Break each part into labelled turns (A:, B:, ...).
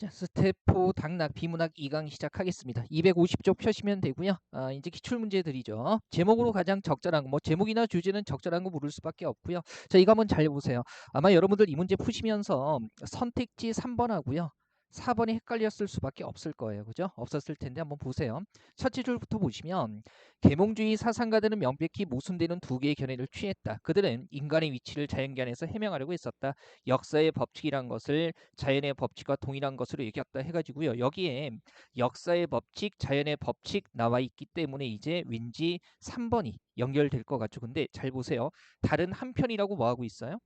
A: 자, 스테포 당락 비문학 2강 시작하겠습니다. 250쪽 펴시면 되고요. 아, 이제 기출 문제들이죠. 제목으로 가장 적절한 거, 뭐 제목이나 주제는 적절한 거 물을 수밖에 없고요. 자, 이거 한번 잘 보세요. 아마 여러분들 이 문제 푸시면서 선택지 3번 하고요. 4번이 헷갈렸을 수밖에 없을 거예요. 그죠? 없었을 텐데 한번 보세요. 첫째 줄부터 보시면 계몽주의 사상가들은 명백히 모순되는 두 개의 견해를 취했다. 그들은 인간의 위치를 자연견에서 해명하려고 했었다. 역사의 법칙이란 것을 자연의 법칙과 동일한 것으로 여겼다 해가지고요. 여기에 역사의 법칙, 자연의 법칙 나와 있기 때문에 이제 왠지 3번이 연결될 것 같죠. 근데 잘 보세요. 다른 한편이라고 뭐하고 있어요?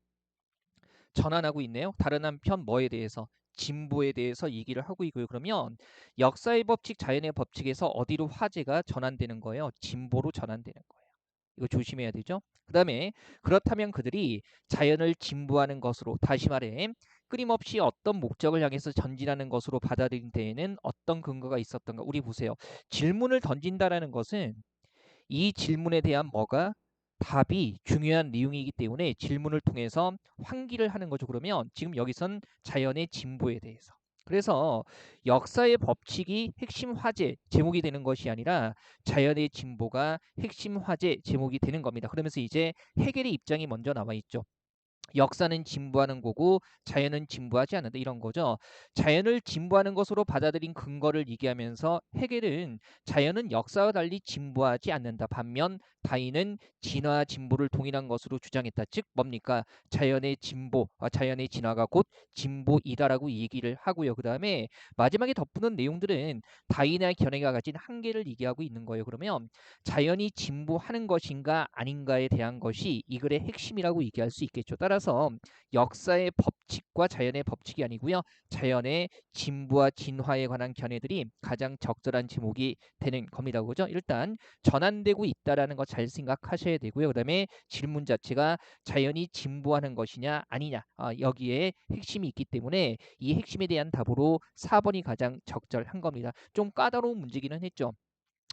A: 전환하고 있네요. 다른 한편 뭐에 대해서? 진보에 대해서 얘기를 하고 있고요. 그러면 역사의 법칙, 자연의 법칙에서 어디로 화제가 전환되는 거예요? 진보로 전환되는 거예요. 이거 조심해야 되죠. 그 다음에 그렇다면 그들이 자연을 진보하는 것으로 다시 말해 끊임없이 어떤 목적을 향해서 전진하는 것으로 받아들인 데에는 어떤 근거가 있었던가 우리 보세요. 질문을 던진다라는 것은 이 질문에 대한 뭐가 답이 중요한 내용이기 때문에 질문을 통해서 환기를 하는 거죠. 그러면 지금 여기선 자연의 진보에 대해서. 그래서 역사의 법칙이 핵심 화제 제목이 되는 것이 아니라 자연의 진보가 핵심 화제 제목이 되는 겁니다. 그러면서 이제 해결의 입장이 먼저 나와 있죠. 역사는 진부하는 거고 자연은 진부하지 않는다 이런 거죠. 자연을 진부하는 것으로 받아들인 근거를 얘기하면서 해겔은 자연은 역사와 달리 진부하지 않는다. 반면 다인은 진화 진보를 동일한 것으로 주장했다. 즉 뭡니까? 자연의 진보, 아, 자연의 진화가 곧 진보이다라고 얘기를 하고요. 그 다음에 마지막에 덧붙는 내용들은 다인의 견해가 가진 한계를 얘기하고 있는 거예요. 그러면 자연이 진보하는 것인가 아닌가에 대한 것이 이 글의 핵심이라고 얘기할 수 있겠죠. 따라서 역사의 법 칙과 자연의 법칙이 아니고요. 자연의 진부와 진화에 관한 견해들이 가장 적절한 제목이 되는 겁니다. 그죠? 일단 전환되고 있다라는 것잘 생각하셔야 되고요. 그다음에 질문 자체가 자연이 진부하는 것이냐 아니냐 아, 여기에 핵심이 있기 때문에 이 핵심에 대한 답으로 4번이 가장 적절한 겁니다. 좀 까다로운 문제기는 했죠.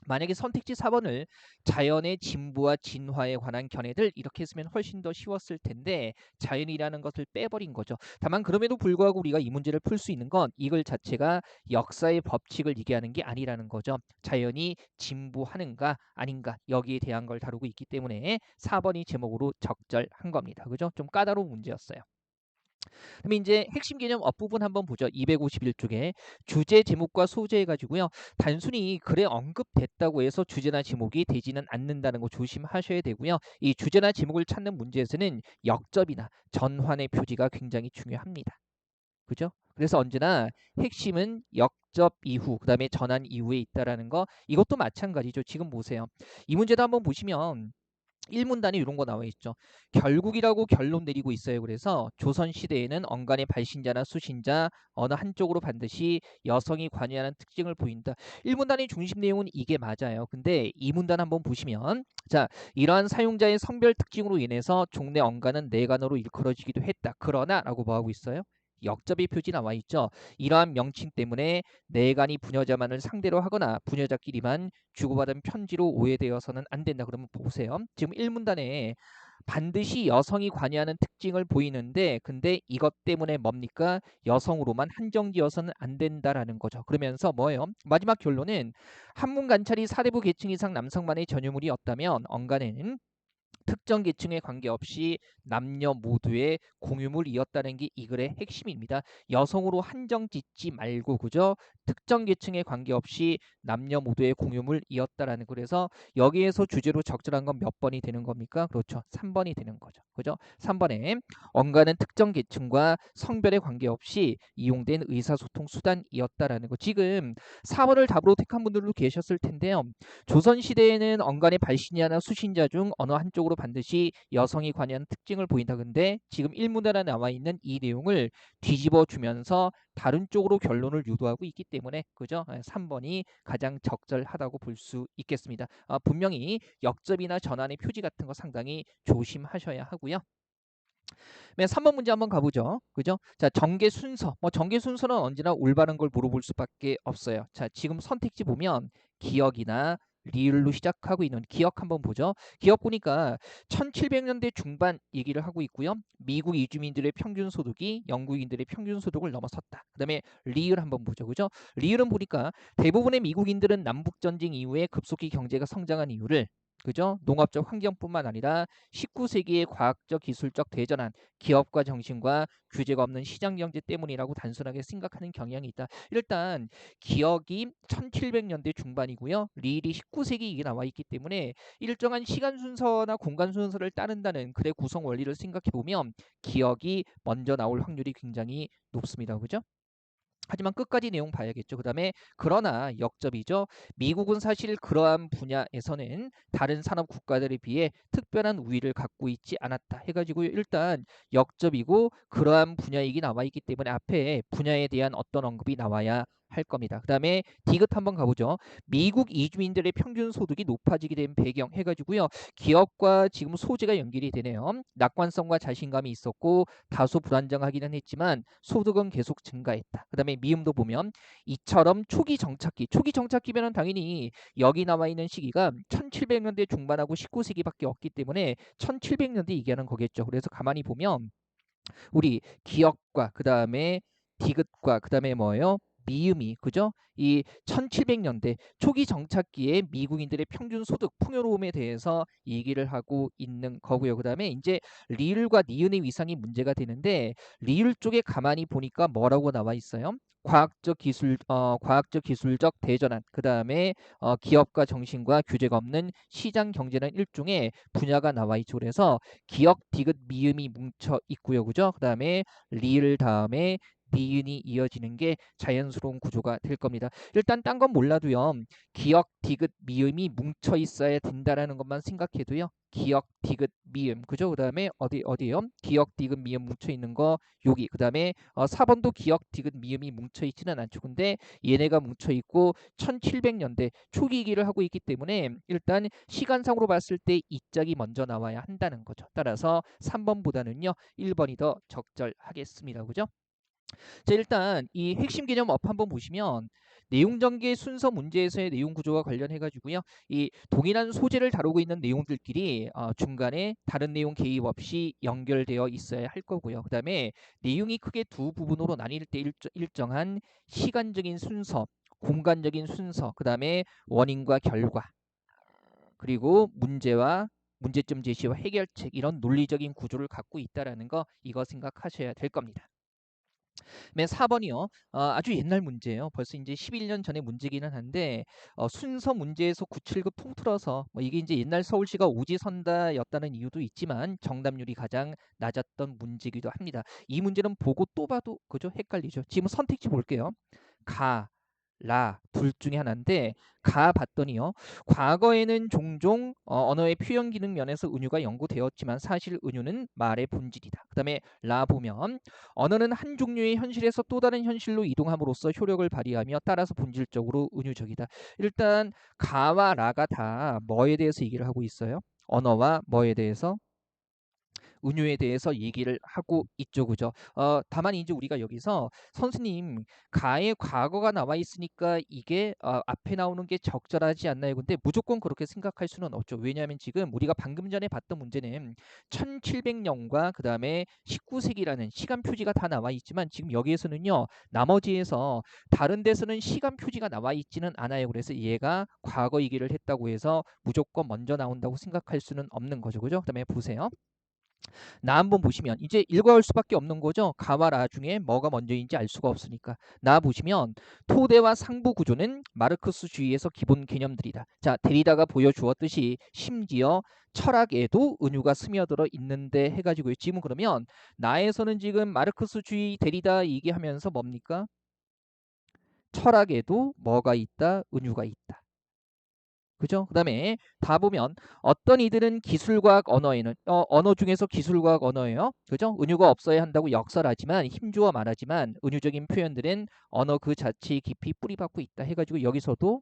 A: 만약에 선택지 4번을 자연의 진부와 진화에 관한 견해들 이렇게 했으면 훨씬 더 쉬웠을 텐데 자연이라는 것을 빼버린 거죠. 다만 그럼에도 불구하고 우리가 이 문제를 풀 수 있는 건 이걸 자체가 역사의 법칙을 얘기하는 게 아니라는 거죠. 자연이 진부하는가 아닌가 여기에 대한 걸 다루고 있기 때문에 4번이 제목으로 적절한 겁니다. 그죠? 좀 까다로운 문제였어요. 그럼 이제 핵심 개념 앞부분 한번 보죠. 251쪽에 주제 제목과 소재 해가지고요. 단순히 글에 언급됐다고 해서 주제나 제목이 되지는 않는다는 거 조심하셔야 되고요. 이 주제나 제목을 찾는 문제에서는 역접이나 전환의 표지가 굉장히 중요합니다. 그죠? 그래서 언제나 핵심은 역접 이후, 그 다음에 전환 이후에 있다라는 거 이것도 마찬가지죠. 지금 보세요. 이 문제도 한번 보시면 1문단에 이런 거 나와 있죠. 결국이라고 결론 내리고 있어요. 그래서 조선 시대에는 언간의 발신자나 수신자 어느 한쪽으로 반드시 여성이 관여하는 특징을 보인다. 1문단의 중심 내용은 이게 맞아요. 근데 2문단 한번 보시면 자, 이러한 사용자의 성별 특징으로 인해서 종래 언간은 내간으로 일컬어지기도 했다. 그러나 라고 뭐 하고 있어요? 역접의 표지 나와 있죠. 이러한 명칭 때문에 내간이 부녀자만을 상대로 하거나 부녀자끼리만 주고받은 편지로 오해되어서는 안 된다. 그러면 보세요. 지금 1문단에 반드시 여성이 관여하는 특징을 보이는데 근데 이것 때문에 뭡니까? 여성으로만 한정지어서는 안 된다라는 거죠. 그러면서 뭐예요? 마지막 결론은 한문 관찰이 사대부 계층 이상 남성만의 전유물이었다면 언간에는 특정 계층에 관계없이 남녀 모두의 공유물이었다는 게 이 글의 핵심입니다. 여성으로 한정 짓지 말고 그죠? 특정 계층에 관계없이 남녀 모두의 공유물이었다라는 그래서 여기에서 주제로 적절한 건 몇 번이 되는 겁니까? 그렇죠. 3번이 되는 거죠. 그죠? 3번에 언가는 특정 계층과 성별에 관계없이 이용된 의사소통 수단이었다라는 거. 지금 4번을 답으로 택한 분들도 계셨을 텐데요. 조선시대에는 언간의 발신자나 수신자 중 어느 한쪽으로 반드시 여성이 관여하는 특징을 보인다. 근데 지금 1문단에 나와 있는 이 내용을 뒤집어 주면서 다른 쪽으로 결론을 유도하고 있기 때문에 그죠? 3번이 예, 가장 적절하다고 볼 수 있겠습니다. 아, 분명히 역접이나 전환의 표지 같은 거 상당히 조심하셔야 하고요. 3번 문제 한번 가보죠. 그죠? 자, 전개 순서. 뭐 전개 순서는 언제나 올바른 걸 물어볼 수밖에 없어요. 자, 지금 선택지 보면 기억이나 리을로 시작하고 있는 기억 한번 보죠. 기억 보니까 1700년대 중반 얘기를 하고 있고요. 미국 이주민들의 평균 소득이 영국인들의 평균 소득을 넘어섰다. 그다음에 리을 한번 보죠. 그죠? 리을은 보니까 대부분의 미국인들은 남북 전쟁 이후에 급속히 경제가 성장한 이유를 그죠? 농업적 환경뿐만 아니라 19세기의 과학적 기술적 대전환, 기업과 정신과 규제가 없는 시장 경제 때문이라고 단순하게 생각하는 경향이 있다. 일단 기억이 1700년대 중반이고요. 리일이 19세기 이게 나와 있기 때문에 일정한 시간 순서나 공간 순서를 따른다는 글의 구성 원리를 생각해 보면 기억이 먼저 나올 확률이 굉장히 높습니다. 그죠? 하지만 끝까지 내용 봐야겠죠. 그 다음에 그러나 역접이죠. 미국은 사실 그러한 분야에서는 다른 산업 국가들에 비해 특별한 우위를 갖고 있지 않았다. 해가지고 일단 역접이고 그러한 분야이기 나와 있기 때문에 앞에 분야에 대한 어떤 언급이 나와야 할 겁니다. 그 다음에 디귿 한번 가보죠. 미국 이주민들의 평균 소득이 높아지게 된 배경 해가지고요. 기업과 지금 소재가 연결이 되네요. 낙관성과 자신감이 있었고 다소 불안정하기는 했지만 소득은 계속 증가했다. 그 다음에 미음도 보면 이처럼 초기 정착기, 초기 정착기면은 당연히 여기 나와 있는 시기가 1700년대 중반하고 19세기밖에 없기 때문에 1700년대 얘기하는 거겠죠. 그래서 가만히 보면 우리 기업과 그 다음에 디귿과 그 다음에 뭐예요? 미음이 그죠? 이 1700년대 초기 정착기에 미국인들의 평균 소득 풍요로움에 대해서 얘기를 하고 있는 거고요. 그다음에 이제 리을과 니은의 위상이 문제가 되는데 리을 쪽에 가만히 보니까 뭐라고 나와 있어요? 과학적 기술 어, 과학적 기술적 대전환 그다음에 어, 기업과 정신과 규제가 없는 시장 경제는 일종의 분야가 나와 있죠. 그래서 기억 디귿 미음이 뭉쳐 있고요. 그죠? 그다음에 리을 다음에 니은이 이어지는 게 자연스러운 구조가 될 겁니다. 일단 딴 건 몰라도요. 기억, 디귿, 미음이 뭉쳐 있어야 된다라는 것만 생각해도요. 기억, 디귿, 미음. 그죠? 그 다음에 어디 어디요? 기억, 디귿, 미음 뭉쳐 있는 거 여기. 그 다음에 어, 4번도 기억, 디귿, 미음이 뭉쳐 있지는 않죠. 근데 얘네가 뭉쳐 있고 1700년대 초기기를 하고 있기 때문에 일단 시간상으로 봤을 때 이 짝이 먼저 나와야 한다는 거죠. 따라서 3번보다는요. 1번이 더 적절하겠습니다. 그죠? 자, 일단 이 핵심 개념 업 한번 보시면 내용 전개 순서 문제에서의 내용 구조와 관련해 가지고요. 이 동일한 소재를 다루고 있는 내용들끼리 어, 중간에 다른 내용 개입 없이 연결되어 있어야 할 거고요. 그다음에 내용이 크게 두 부분으로 나뉠 때 일정, 한 시간적인 순서, 공간적인 순서, 그다음에 원인과 결과 그리고 문제와 문제점 제시와 해결책 이런 논리적인 구조를 갖고 있다라는 거 이거 생각하셔야 될 겁니다. 맨 4번이요. 어, 아주 옛날 문제예요. 벌써 이제 11년 전의 문제기는 한데 어, 순서 문제에서 979 통틀어서 뭐 이게 이제 옛날 서울시가 오지선다였다는 이유도 있지만 정답률이 가장 낮았던 문제기도 합니다. 이 문제는 보고 또 봐도 그죠? 헷갈리죠. 지금 선택지 볼게요. 가, 라, 둘 중에 하나인데 가 봤더니요. 과거에는 종종 어, 언어의 표현 기능 면에서 은유가 연구되었지만 사실 은유는 말의 본질이다. 그 다음에 라 보면 언어는 한 종류의 현실에서 또 다른 현실로 이동함으로써 효력을 발휘하며 따라서 본질적으로 은유적이다. 일단 가와 라가 다 뭐에 대해서 얘기를 하고 있어요? 언어와 뭐에 대해서 은유에 대해서 얘기를 하고 있죠. 그죠? 어, 다만 이제 우리가 여기서 선생님 가의 과거가 나와 있으니까 이게 어, 앞에 나오는 게 적절하지 않나요? 근데 무조건 그렇게 생각할 수는 없죠. 왜냐하면 지금 우리가 방금 전에 봤던 문제는 1700년과 그 다음에 19세기라는 시간 표지가 다 나와 있지만 지금 여기에서는요. 나머지에서 다른 데서는 시간 표지가 나와 있지는 않아요. 그래서 얘가 과거 얘기를 했다고 해서 무조건 먼저 나온다고 생각할 수는 없는 거죠. 그죠? 그 다음에 보세요. 나 한번 보시면 이제 읽어올 수밖에 없는 거죠. 가와 라 중에 뭐가 먼저인지 알 수가 없으니까. 나 보시면 토대와 상부 구조는 마르크스주의에서 기본 개념들이다. 자, 데리다가 보여주었듯이 심지어 철학에도 은유가 스며들어 있는데 해가지고 지금 그러면 나에서는 지금 마르크스주의 데리다 얘기하면서 뭡니까? 철학에도 뭐가 있다? 은유가 있다. 그죠? 그 다음에 다 보면 어떤 이들은 기술과학 언어에는 어, 언어 중에서 기술과학 언어예요. 그죠? 은유가 없어야 한다고 역설하지만 힘주어 말하지만 은유적인 표현들은 언어 그 자체에 깊이 뿌리박고 있다 해가지고 여기서도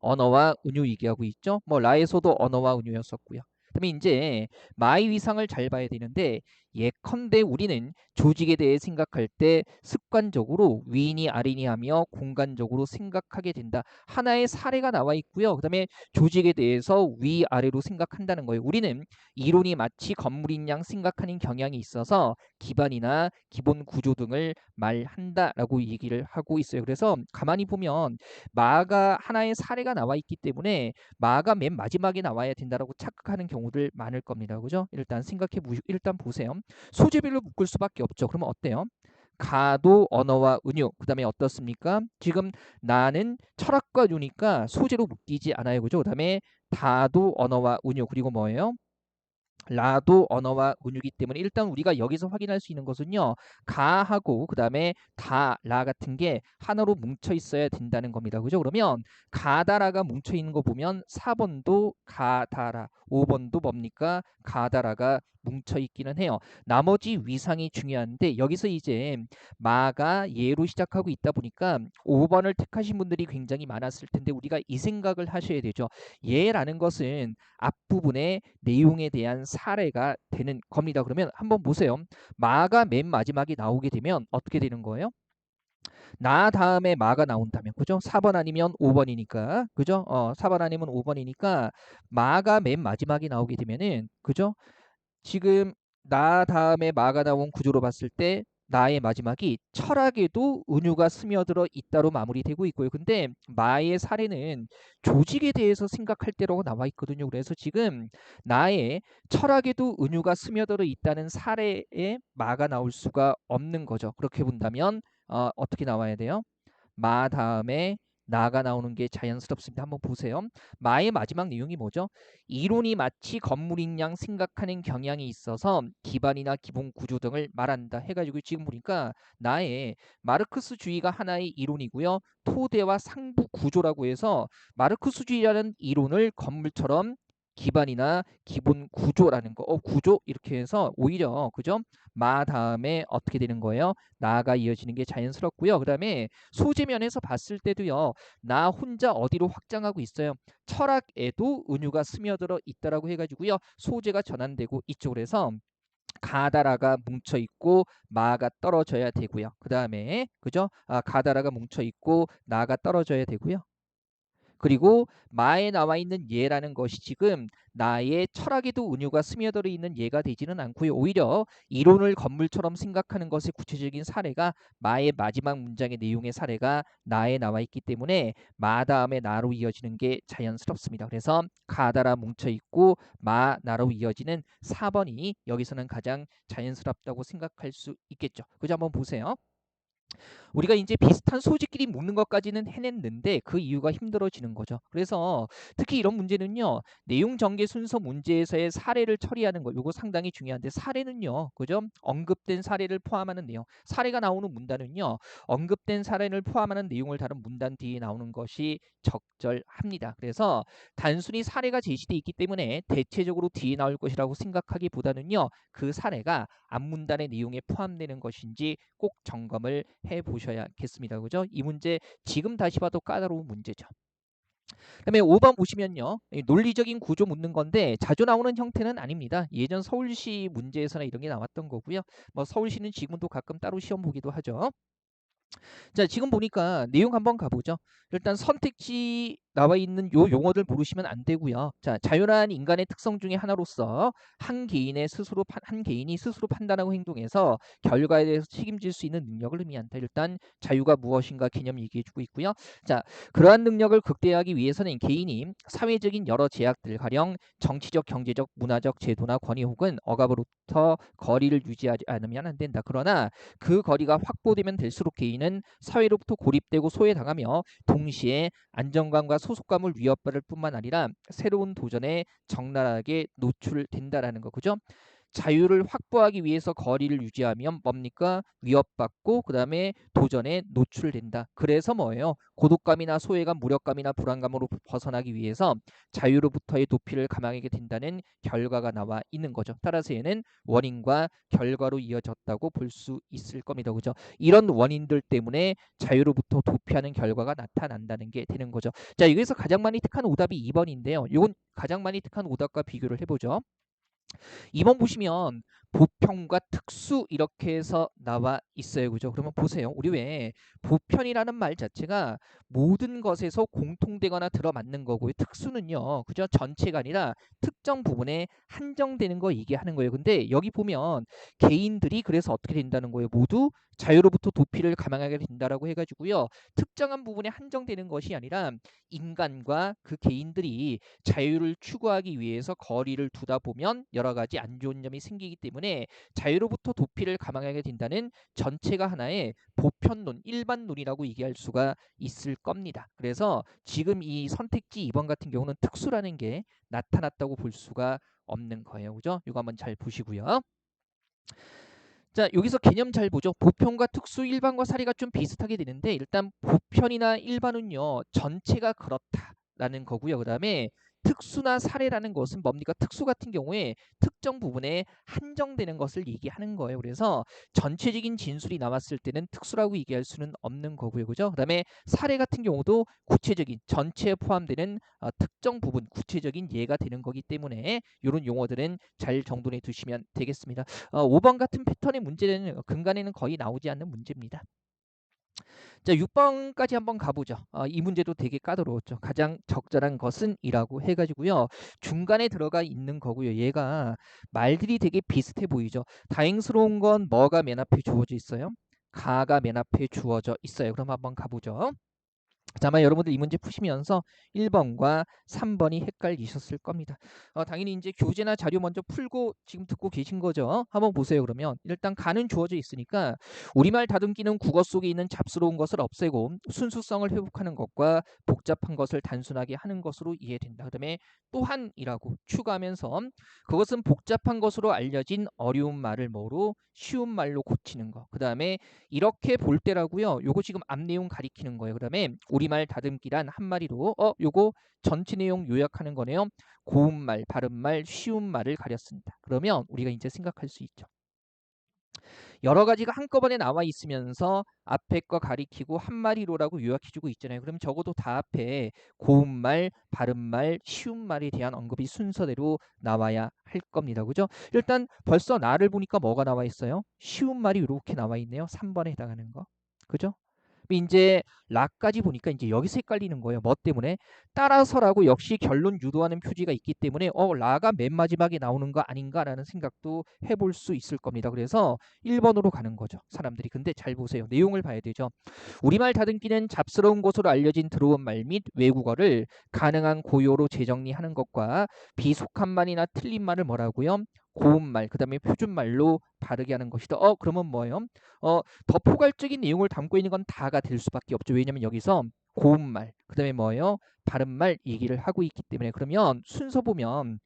A: 언어와 은유 얘기하고 있죠. 뭐 라에서도 언어와 은유였었고요. 그다음에 이제 마이 위상을 잘 봐야 되는데 예컨대 우리는 조직에 대해 생각할 때 습관적으로 위인이 아린이 하며 공간적으로 생각하게 된다. 하나의 사례가 나와 있고요. 그 다음에 조직에 대해서 위아래로 생각한다는 거예요. 우리는 이론이 마치 건물인 양 생각하는 경향이 있어서 기반이나 기본 구조 등을 말한다라고 얘기를 하고 있어요. 그래서 가만히 보면 마가 하나의 사례가 나와 있기 때문에 마가 맨 마지막에 나와야 된다라고 착각하는 경우들 많을 겁니다. 그죠? 일단 생각해 보시 일단 보세요. 소재별로 묶을 수밖에 없죠. 그러면 어때요? 가도 언어와 은유 그다음에 어떻습니까? 지금 나는 철학과 유니까 소재로 묶이지 않아요. 그죠? 그다음에 다도 언어와 은유 그리고 뭐예요? 라도 언어와 은유기 때문에 일단 우리가 여기서 확인할 수 있는 것은요. 가하고 그 다음에 다, 라 같은 게 하나로 뭉쳐 있어야 된다는 겁니다. 그죠? 그러면 가다라가 뭉쳐 있는 거 보면 4번도 가다라, 5번도 뭡니까? 가다라가 뭉쳐 있기는 해요. 나머지 위상이 중요한데 여기서 이제 마가 예로 시작하고 있다 보니까 5번을 택하신 분들이 굉장히 많았을 텐데 우리가 이 생각을 하셔야 되죠. 예라는 것은 앞부분의 내용에 대한 사례가 되는 겁니다. 그러면 한번 보세요. 마가 맨 마지막에 나오게 되면 어떻게 되는 거예요? 나 다음에 마가 나온다면 그죠? 4번 아니면 5번이니까 그죠? 어, 4번 아니면 5번이니까 마가 맨 마지막에 나오게 되면은 그죠? 지금 나 다음에 마가 나온 구조로 봤을 때 나의 마지막이 철학에도 은유가 스며들어 있다로 마무리되고 있고요. 근데 마의 사례는 조직에 대해서 생각할 때라고 나와 있거든요. 그래서 지금 나의 철학에도 은유가 스며들어 있다는 사례에 마가 나올 수가 없는 거죠. 그렇게 본다면 어, 어떻게 나와야 돼요? 마 다음에 나가 나오는 게 자연스럽습니다. 한번 보세요. 마의 마지막 내용이 뭐죠? 이론이 마치 건물인 양 생각하는 경향이 있어서 기반이나 기본 구조 등을 말한다 해가지고 지금 보니까 나의 마르크스주의가 하나의 이론이고요. 토대와 상부 구조라고 해서 마르크스주의라는 이론을 건물처럼 기반이나 기본 구조라는 거. 어, 구조 이렇게 해서 오히려 그죠? 마 다음에 어떻게 되는 거예요? 나가 이어지는 게 자연스럽고요. 그다음에 소재면에서 봤을 때도요. 나 혼자 어디로 확장하고 있어요? 철학에도 은유가 스며들어 있다라고 해 가지고요. 소재가 전환되고 이쪽으로 해서 가다라가 뭉쳐 있고 마가 떨어져야 되고요. 그 다음에 그죠? 아, 가다라가 뭉쳐 있고 나가 떨어져야 되고요. 그리고 마에 나와 있는 예라는 것이 지금 나의 철학에도 은유가 스며들어 있는 예가 되지는 않고요. 오히려 이론을 건물처럼 생각하는 것의 구체적인 사례가 마의 마지막 문장의 내용의 사례가 나에 나와 있기 때문에 마 다음에 나로 이어지는 게 자연스럽습니다. 그래서 가다라 뭉쳐 있고 마 나로 이어지는 4번이 여기서는 가장 자연스럽다고 생각할 수 있겠죠. 그죠? 한번 보세요. 우리가 이제 비슷한 소지끼리 묶는 것까지는 해냈는데 그 이유가 힘들어지는 거죠. 그래서 특히 이런 문제는요. 내용 전개 순서 문제에서의 사례를 처리하는 거 이거 상당히 중요한데 사례는요. 그죠? 언급된 사례를 포함하는 내용. 사례가 나오는 문단은요. 언급된 사례를 포함하는 내용을 다룬 문단 뒤에 나오는 것이 적절합니다. 그래서 단순히 사례가 제시되어 있기 때문에 대체적으로 뒤에 나올 것이라고 생각하기보다는요. 그 사례가 앞문단의 내용에 포함되는 것인지 꼭 점검을 해 보셔야 겠습니다. 그죠? 이 문제 지금 다시 봐도 까다로운 문제죠. 그다음에 5번 보시면요. 논리적인 구조 묻는 건데 자주 나오는 형태는 아닙니다. 예전 서울시 문제에서나 이런 게 나왔던 거고요. 뭐 서울시는 지금도 가끔 따로 시험 보기도 하죠. 자, 지금 보니까 내용 한번 가보죠. 일단 선택지 나와 있는 요 용어들 모르시면 안 되고요. 자, 자유한 인간의 특성 중에 하나로서 한 개인의 스스로 한 개인이 스스로 판단하고 행동해서 결과에 대해서 책임질 수 있는 능력을 의미한다. 일단 자유가 무엇인가 개념 얘기해 주고 있고요. 자, 그러한 능력을 극대화하기 위해서는 개인이 사회적인 여러 제약들 가령 정치적, 경제적, 문화적 제도나 권위 혹은 억압으로부터 거리를 유지하지 않으면 안 된다. 그러나 그 거리가 확보되면 될수록 개인은 사회로부터 고립되고 소외당하며 동시에 안정감과 소속감을 위협받을 뿐만 아니라 새로운 도전에 적나라하게 노출된다라는 거 그죠? 자유를 확보하기 위해서 거리를 유지하면 뭡니까? 위협받고 그 다음에 도전에 노출된다. 그래서 뭐예요? 고독감이나 소외감, 무력감이나 불안감으로 벗어나기 위해서 자유로부터의 도피를 감행하게 된다는 결과가 나와 있는 거죠. 따라서 얘는 원인과 결과로 이어졌다고 볼 수 있을 겁니다. 그죠? 이런 원인들 때문에 자유로부터 도피하는 결과가 나타난다는 게 되는 거죠. 자, 여기서 가장 많이 택한 오답이 2번인데요. 이건 가장 많이 택한 오답과 비교를 해보죠. 2번 보시면 보편과 특수 이렇게 해서 나와 있어요. 그죠? 그러면 보세요. 우리 왜 보편이라는 말 자체가 모든 것에서 공통되거나 들어맞는 거고요. 특수는요. 그죠? 전체가 아니라 특정 부분에 한정되는 거 얘기하는 거예요. 근데 여기 보면 개인들이 그래서 어떻게 된다는 거예요. 모두 자유로부터 도피를 감행하게 된다라고 해가지고요. 특정한 부분에 한정되는 것이 아니라 인간과 그 개인들이 자유를 추구하기 위해서 거리를 두다 보면 여러 가지 안 좋은 점이 생기기 때문에 자유로부터 도피를 감행하게 된다는 전체가 하나의 보편론, 일반론이라고 얘기할 수가 있을 겁니다. 그래서 지금 이 선택지 2번 같은 경우는 특수라는 게 나타났다고 볼 수가 없는 거예요. 그죠? 이거 한번 잘 보시고요. 자 여기서 개념 잘 보죠. 보편과 특수, 일반과 사례가 좀 비슷하게 되는데 일단 보편이나 일반은요 전체가 그렇다라는 거고요. 그 다음에 특수나 사례라는 것은 뭡니까? 특수 같은 경우에 특정 부분에 한정되는 것을 얘기하는 거예요. 그래서 전체적인 진술이 나왔을 때는 특수라고 얘기할 수는 없는 거고요. 그죠? 그다음에 사례 같은 경우도 구체적인 전체에 포함되는 어, 특정 부분, 구체적인 예가 되는 거기 때문에 이런 용어들은 잘 정돈해 두시면 되겠습니다. 어, 5번 같은 패턴의 문제는 근간에는 거의 나오지 않는 문제입니다. 자, 6번까지 한번 가보죠. 어, 이 문제도 되게 까다로웠죠. 가장 적절한 것은 이라고 해가지고요. 중간에 들어가 있는 거고요. 얘가 말들이 되게 비슷해 보이죠. 다행스러운 건 뭐가 맨 앞에 주어져 있어요? 가가 맨 앞에 주어져 있어요. 그럼 한번 가보죠. 자, 아마 여러분들 이 문제 푸시면서 1번과 3번이 헷갈리셨을 겁니다. 어, 당연히 이제 교재나 자료 먼저 풀고 지금 듣고 계신 거죠. 한번 보세요. 그러면 일단 가는 주어져 있으니까 우리말 다듬기는 국어 속에 있는 잡스러운 것을 없애고 순수성을 회복하는 것과 복잡한 것을 단순하게 하는 것으로 이해된다. 그 다음에 또한이라고 추가하면서 그것은 복잡한 것으로 알려진 어려운 말을 뭐로 쉬운 말로 고치는 거. 그 다음에 이렇게 볼 때라고요. 요거 지금 앞 내용 가리키는 거예요. 그 다음에 우리 말 다듬기란 한마디로 어 요거 전체 내용 요약하는 거네요. 고운말, 바른말, 쉬운 말을 가렸습니다. 그러면 우리가 이제 생각할 수 있죠. 여러 가지가 한꺼번에 나와 있으면서 앞에 거 가리키고 한마디로라고 요약해주고 있잖아요. 그럼 적어도 다 앞에 고운말, 바른말, 쉬운 말에 대한 언급이 순서대로 나와야 할 겁니다. 그죠? 일단 벌써 나를 보니까 뭐가 나와 있어요? 쉬운 말이 이렇게 나와 있네요. 3번에 해당하는 거. 그죠? 이제 라까지 보니까 이제 여기서 헷갈리는 거예요. 뭐 때문에? 따라서라고 역시 결론 유도하는 표지가 있기 때문에 어 라가 맨 마지막에 나오는 거 아닌가라는 생각도 해볼 수 있을 겁니다. 그래서 1번으로 가는 거죠. 사람들이. 근데 잘 보세요. 내용을 봐야 되죠. 우리말 다듬기는 잡스러운 것으로 알려진 들어온 말 및 외국어를 가능한 고요로 재정리하는 것과 비속한 말이나 틀린 말을 뭐라고요? 고운말, 그 다음에 표준말로 바르게 하는 것이다. 어, 그러면 뭐예요? 어, 더 포괄적인 내용을 담고 있는 건 다가 될 수밖에 없죠. 왜냐면 여기서 고운말, 그 다음에 뭐예요? 바른말 얘기를 하고 있기 때문에 그러면 순서 보면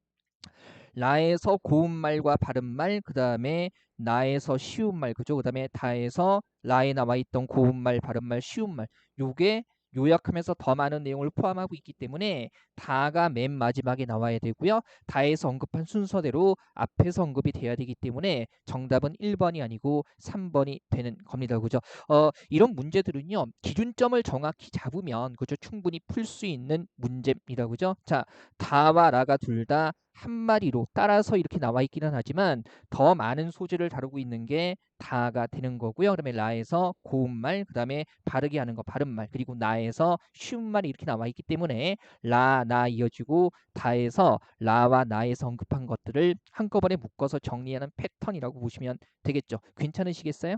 A: 라에서 고운말과 바른말, 그 다음에 나에서 쉬운말, 그죠? 그 다음에 다에서 라에 나와 있던 고운말, 바른말, 쉬운말. 요게 요약하면서 더 많은 내용을 포함하고 있기 때문에 다가 맨 마지막에 나와야 되고요. 다에서 언급한 순서대로 앞에서 언급이 돼야 되기 때문에 정답은 1번이 아니고 3번이 되는 겁니다. 그죠? 어, 이런 문제들은요. 기준점을 정확히 잡으면 그죠? 충분히 풀 수 있는 문제입니다. 그죠? 자, 다와 라가 둘다 한 마리로 따라서 이렇게 나와 있기는 하지만 더 많은 소재를 다루고 있는 게 다가 되는 거고요. 그다음에 라에서 고운 말, 그다음에 바르게 하는 거 바른 말, 그리고 나에서 쉬운 말이 이렇게 나와 있기 때문에 라, 나 이어지고 다에서 라와 나에서 언급한 것들을 한꺼번에 묶어서 정리하는 패턴이라고 보시면 되겠죠. 괜찮으시겠어요?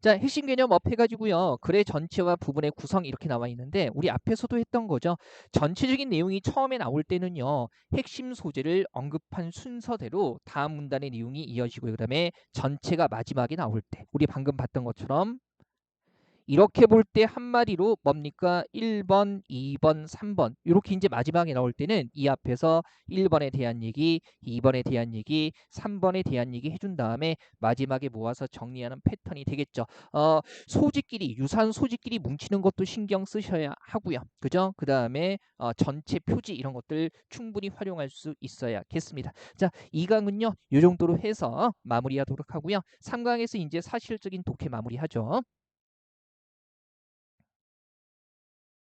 A: 자, 핵심 개념 업 해가지고요. 글의 전체와 부분의 구성 이렇게 나와 있는데 우리 앞에서도 했던 거죠. 전체적인 내용이 처음에 나올 때는요. 핵심 소재를 언급한 순서대로 다음 문단의 내용이 이어지고요. 그 다음에 전체가 마지막에 나올 때 우리 방금 봤던 것처럼 이렇게 볼 때 한마디로 뭡니까? 1번, 2번, 3번 이렇게 이제 마지막에 나올 때는 이 앞에서 1번에 대한 얘기, 2번에 대한 얘기, 3번에 대한 얘기 해준 다음에 마지막에 모아서 정리하는 패턴이 되겠죠. 어, 소지끼리 유사한 소지끼리 뭉치는 것도 신경 쓰셔야 하고요. 그죠? 그 다음에 어, 전체 표지 이런 것들 충분히 활용할 수 있어야겠습니다. 자, 2강은요. 이 정도로 해서 마무리하도록 하고요. 3강에서 이제 사실적인 독해 마무리하죠.